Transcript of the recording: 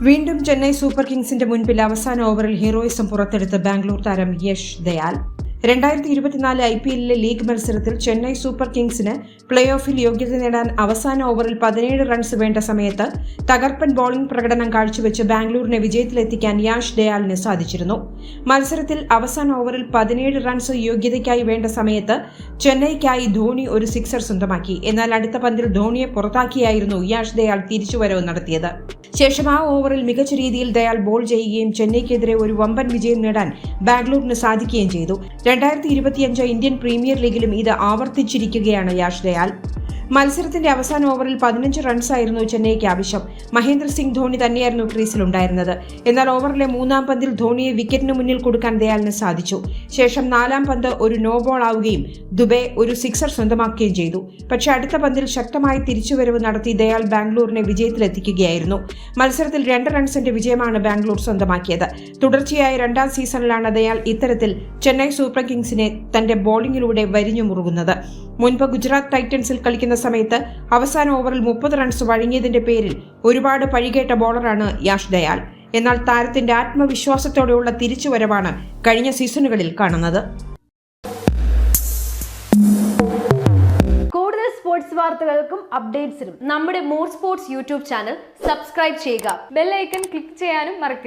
വീണ്ടും ചെന്നൈ സൂപ്പർ കിങ്സിന്റെ മുൻപിൽ അവസാന ഓവറിൽ ഹീറോയിസം പുറത്തെടുത്ത് ബാംഗ്ലൂർ താരം യഷ് ദയാൽ രണ്ടായിരത്തി ഇരുപത്തിനാല് ഐ പി എല്ലിലെ ലീഗ് മത്സരത്തിൽ ചെന്നൈ സൂപ്പർ കിങ്സിന് പ്ലേ ഓഫിൽ യോഗ്യത നേടാൻ അവസാന ഓവറിൽ പതിനേഴ് റൺസ് വേണ്ട സമയത്ത് തകർപ്പൻ ബോളിംഗ് പ്രകടനം കാഴ്ചവെച്ച് ബാംഗ്ലൂരിനെ വിജയത്തിലെത്തിക്കാൻ യാഷ് ദയാലിന് സാധിച്ചിരുന്നു. മത്സരത്തിൽ അവസാന ഓവറിൽ പതിനേഴ് റൺസ് യോഗ്യതയ്ക്കായി വേണ്ട സമയത്ത് ചെന്നൈക്കായി ധോണി ഒരു സിക്സർ സ്വന്തമാക്കി. എന്നാൽ അടുത്ത പന്തിൽ ധോണിയെ പുറത്താക്കിയായിരുന്നു യാഷ് ദയാൽ തിരിച്ചുവരവ് നടത്തിയത്. ശേഷം ആ ഓവറിൽ മികച്ച രീതിയിൽ ദയാൽ ബോൾ ചെയ്യുകയും ചെന്നൈക്കെതിരെ ഒരു വമ്പൻ വിജയം നേടാൻ ബാംഗ്ലൂരിന് സാധിക്കുകയും ചെയ്തു. രണ്ടായിരത്തി ഇരുപത്തിയഞ്ച് ഇന്ത്യൻ പ്രീമിയർ ലീഗിലും ഇത് ആവർത്തിച്ചിരിക്കുകയാണ് യാഷ് ദയാൽ മത്സരത്തിന്റെ അവസാന ഓവറിൽ പതിനഞ്ച് റൺസായിരുന്നു ചെന്നൈക്ക് ആവശ്യം. മഹേന്ദ്ര സിംഗ് ധോണി തന്നെയായിരുന്നു ക്രീസിലുണ്ടായിരുന്നത് എന്നാൽ ഓവറിലെ മൂന്നാം പന്തിൽ ധോണിയെ വിക്കറ്റിന് മുന്നിൽ കൊടുക്കാൻ ദയാലിന് സാധിച്ചു. ശേഷം നാലാം പന്ത് ഒരു നോ ബോൾ ആവുകയും ദുബെ ഒരു സിക്സർ സ്വന്തമാക്കുകയും ചെയ്തു. പക്ഷേ അടുത്ത പന്തിൽ ശക്തമായി തിരിച്ചുവരവ് നടത്തി ദയാൽ ബാംഗ്ലൂരിനെ വിജയത്തിലെത്തിക്കുകയായിരുന്നു. മത്സരത്തിൽ രണ്ട് റൺസിന്റെ വിജയമാണ് ബാംഗ്ലൂർ സ്വന്തമാക്കിയത്. തുടർച്ചയായ രണ്ടാം സീസണിലാണ് ദയാൽ ഇത്തരത്തിൽ ചെന്നൈ സൂപ്പർ കിങ്സിനെ തന്റെ ബോളിംഗിലൂടെ വരിഞ്ഞു മുറുകുന്നത്. മുൻപ് ഗുജറാത്ത് ടൈറ്റൻസിൽ സമയത്ത് അവസാന ഓവറിൽ മുപ്പത് റൺസ് വഴങ്ങിയതിന്റെ പേരിൽ ഒരുപാട് പഴികേട്ട ബോളറാണ് യാഷ് ദയാൽ. എന്നാൽ താരത്തിന്റെ ആത്മവിശ്വാസത്തോടെയുള്ള തിരിച്ചുവരവാണ് കഴിഞ്ഞ സീസണുകളിൽ കാണുന്നത്. കൂടുതൽ സ്പോർട്സ് വാർത്തകൾക്കും അപ്ഡേറ്റ്സിനും നമ്മുടെ more sports YouTube channel subscribe ചെയ്യുക. ബെല്ലൈക്കൺ ക്ലിക്ക് ചെയ്യാനും മറക്കരുത്.